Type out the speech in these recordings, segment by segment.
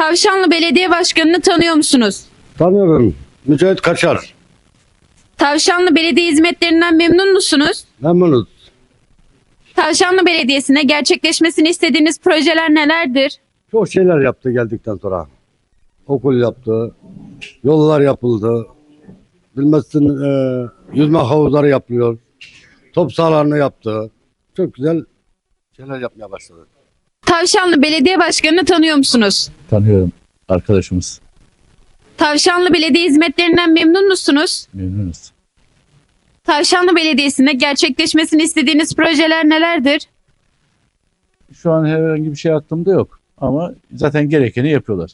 Tavşanlı Belediye Başkanı'nı tanıyor musunuz? Tanıyorum. Mücahit Kaçar. Tavşanlı Belediye hizmetlerinden memnun musunuz? Memnunuz. Tavşanlı Belediyesi'ne gerçekleşmesini istediğiniz projeler nelerdir? Çok şeyler yaptı geldikten sonra. Okul yaptı. Yollar yapıldı. Bilmezsin e, yüzme havuzları yapılıyor. Top sahalarını yaptı. Çok güzel şeyler yapmaya başladı. Tavşanlı Belediye Başkanı'nı tanıyor musunuz? Tanıyorum arkadaşımız. Tavşanlı Belediye hizmetlerinden memnun musunuz? Memnunuz. Tavşanlı Belediyesi'nde gerçekleşmesini istediğiniz projeler nelerdir? Şu an herhangi bir şey aklımda yok. Ama zaten gerekeni yapıyorlar.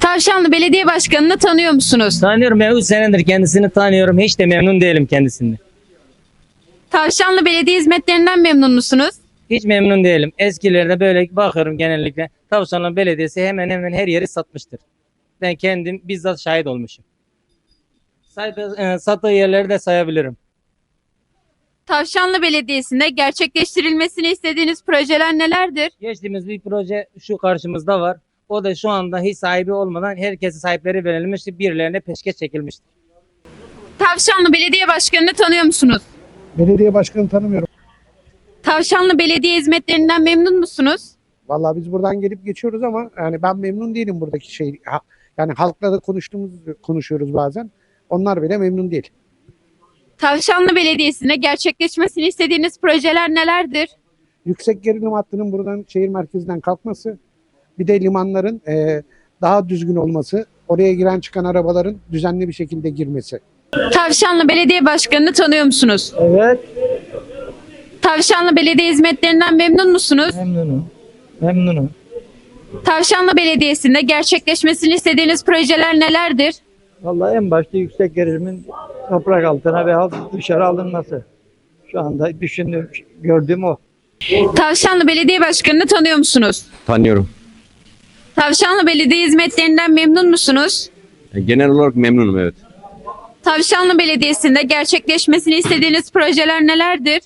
Tavşanlı Belediye Başkanı'nı tanıyor musunuz? Tanıyorum 3 senedir kendisini tanıyorum. Hiç de memnun değilim kendisinden. Tavşanlı Belediye hizmetlerinden memnun musunuz? Hiç memnun değilim. Eskilerde böyle bakıyorum genellikle. Tavşanlı Belediyesi hemen hemen her yeri satmıştır. Ben kendim bizzat şahit olmuşum. Saydı, e, sattığı yerleri de sayabilirim. Tavşanlı Belediyesi'nde gerçekleştirilmesini istediğiniz projeler nelerdir? Geçtiğimiz bir proje şu karşımızda var. O da şu anda hiç sahibi olmadan herkese sahipleri verilmişti. Birilerine peşkeş çekilmişti. Tavşanlı Belediye Başkanı'nı tanıyor musunuz? Belediye başkanı tanımıyorum. Tavşanlı Belediye hizmetlerinden memnun musunuz? Vallahi biz buradan gelip geçiyoruz ama yani ben memnun değilim buradaki şey. ha- Yani halkla da konuştuğumuz konuşuyoruz bazen. Onlar bile memnun değil. Tavşanlı Belediyesi'nde gerçekleşmesini istediğiniz projeler nelerdir? Yüksek gerilim hattının buradan şehir merkezinden kalkması, bir de limanların eee, daha düzgün olması, oraya giren çıkan arabaların düzenli bir şekilde girmesi. Tavşanlı Belediye Başkanı'nı tanıyor musunuz? Evet. Tavşanlı Belediye hizmetlerinden memnun musunuz? Memnunum. Memnunum. Tavşanlı Belediyesi'nde gerçekleşmesini istediğiniz projeler nelerdir? Vallahi en başta yüksek gerilimin toprak altına ve halk dışarı alınması. Şu anda düşündüğüm, gördüğüm o. Tavşanlı Belediye Başkanı'nı tanıyor musunuz? Tanıyorum. Tavşanlı Belediye hizmetlerinden memnun musunuz? E, Genel olarak memnunum evet. Tavşanlı Belediyesi'nde gerçekleşmesini istediğiniz projeler nelerdir?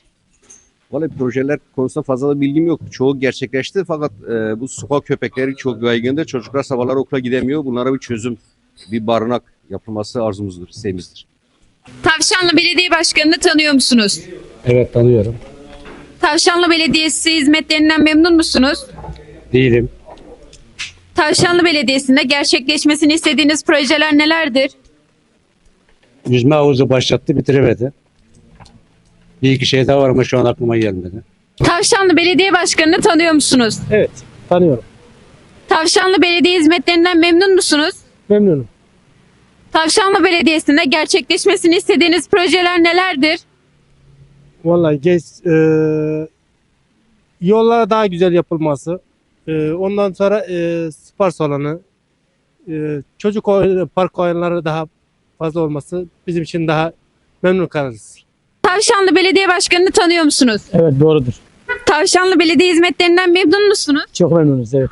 Vallahi projeler konusunda fazla da bilgim yok. Çoğu gerçekleşti fakat e, bu sokak köpekleri çok yaygındır. Çocuklar sabahlar okula gidemiyor. Bunlara bir çözüm, bir barınak yapılması arzumuzdur, isteğimizdir. Tavşanlı Belediye Başkanı'nı tanıyor musunuz? Evet tanıyorum. Tavşanlı Belediyesi hizmetlerinden memnun musunuz? Değilim. Tavşanlı Belediyesi'nde gerçekleşmesini istediğiniz projeler nelerdir? Yüzme havuzu başlattı bitiremedi. Bir iki şey daha var ama şu an aklıma gelmedi. Tavşanlı Belediye Başkanı'nı tanıyor musunuz? Evet, tanıyorum. Tavşanlı Belediye hizmetlerinden memnun musunuz? Memnunum. Tavşanlı Belediyesi'nde gerçekleşmesini istediğiniz projeler nelerdir? Vallahi geç, e, yollara daha güzel yapılması, e, ondan sonra e, spor salonu, e, çocuk park oyunları daha fazla olması bizim için daha memnun kalırız. Tavşanlı Belediye Başkanı'nı tanıyor musunuz? Evet doğrudur. Tavşanlı Belediye hizmetlerinden memnun musunuz? Çok memnunuz evet.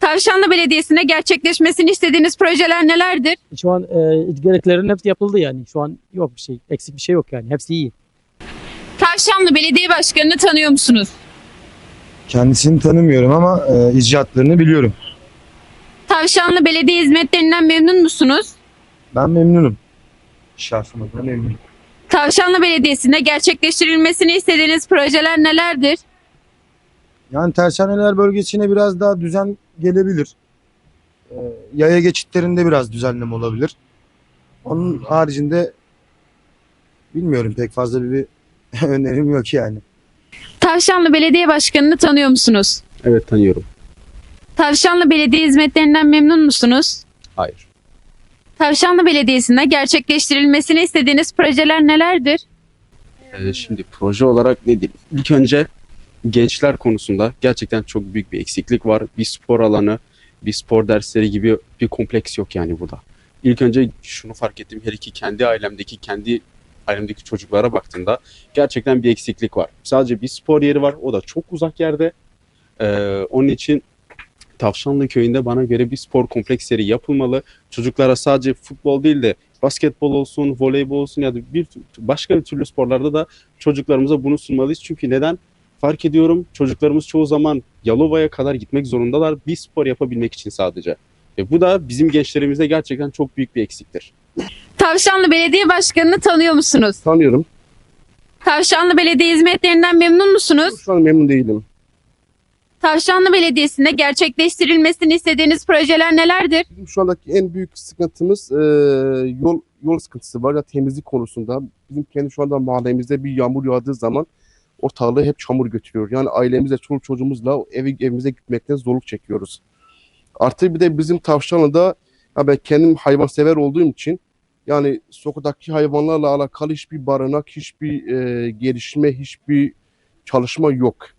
Tavşanlı Belediyesi'nde gerçekleşmesini istediğiniz projeler nelerdir? Şu an e, gereklerin hepsi yapıldı yani. Şu an yok bir şey, eksik bir şey yok yani. Hepsi iyi. Tavşanlı Belediye Başkanı'nı tanıyor musunuz? Kendisini tanımıyorum ama e, icraatlarını biliyorum. Tavşanlı Belediye hizmetlerinden memnun musunuz? Ben memnunum. Şahsımdan memnunum. Tavşanlı Belediyesi'nde gerçekleştirilmesini istediğiniz projeler nelerdir? Yani tersaneler bölgesine biraz daha düzen gelebilir. E, yaya geçitlerinde biraz düzenleme olabilir. Onun haricinde bilmiyorum pek fazla bir önerim yok yani. Tavşanlı Belediye Başkanı'nı tanıyor musunuz? Evet tanıyorum. Tavşanlı Belediye hizmetlerinden memnun musunuz? Hayır. Tavşanlı Belediyesi'nde gerçekleştirilmesini istediğiniz projeler nelerdir? E, şimdi proje olarak ne diyeyim? İlk önce gençler konusunda gerçekten çok büyük bir eksiklik var. Bir spor alanı, bir spor dersleri gibi bir kompleks yok yani burada. İlk önce şunu fark ettim. Her iki kendi ailemdeki, kendi ailemdeki çocuklara baktığımda gerçekten bir eksiklik var. Sadece bir spor yeri var. O da çok uzak yerde. Ee, onun için Tavşanlı köyünde bana göre bir spor kompleksleri yapılmalı. Çocuklara sadece futbol değil de basketbol olsun, voleybol olsun ya da bir başka bir türlü sporlarda da çocuklarımıza bunu sunmalıyız. Çünkü neden? fark ediyorum çocuklarımız çoğu zaman Yalova'ya kadar gitmek zorundalar bir spor yapabilmek için sadece. Ve bu da bizim gençlerimizde gerçekten çok büyük bir eksiktir. Tavşanlı Belediye Başkanı'nı tanıyor musunuz? Tanıyorum. Tavşanlı Belediye hizmetlerinden memnun musunuz? Şu an memnun değilim. Tavşanlı Belediyesi'nde gerçekleştirilmesini istediğiniz projeler nelerdir? Bizim şu andaki en büyük sıkıntımız e, yol yol sıkıntısı var ya temizlik konusunda. Bizim kendi şu anda mahallemizde bir yağmur yağdığı zaman ortalığı hep çamur götürüyor. Yani ailemizle, çoluk çocuğumuzla evi, evimize gitmekten zorluk çekiyoruz. Artı bir de bizim Tavşanlı'da ya ben kendim hayvansever olduğum için yani sokaktaki hayvanlarla alakalı hiçbir barınak, hiçbir e, gelişme, hiçbir çalışma yok.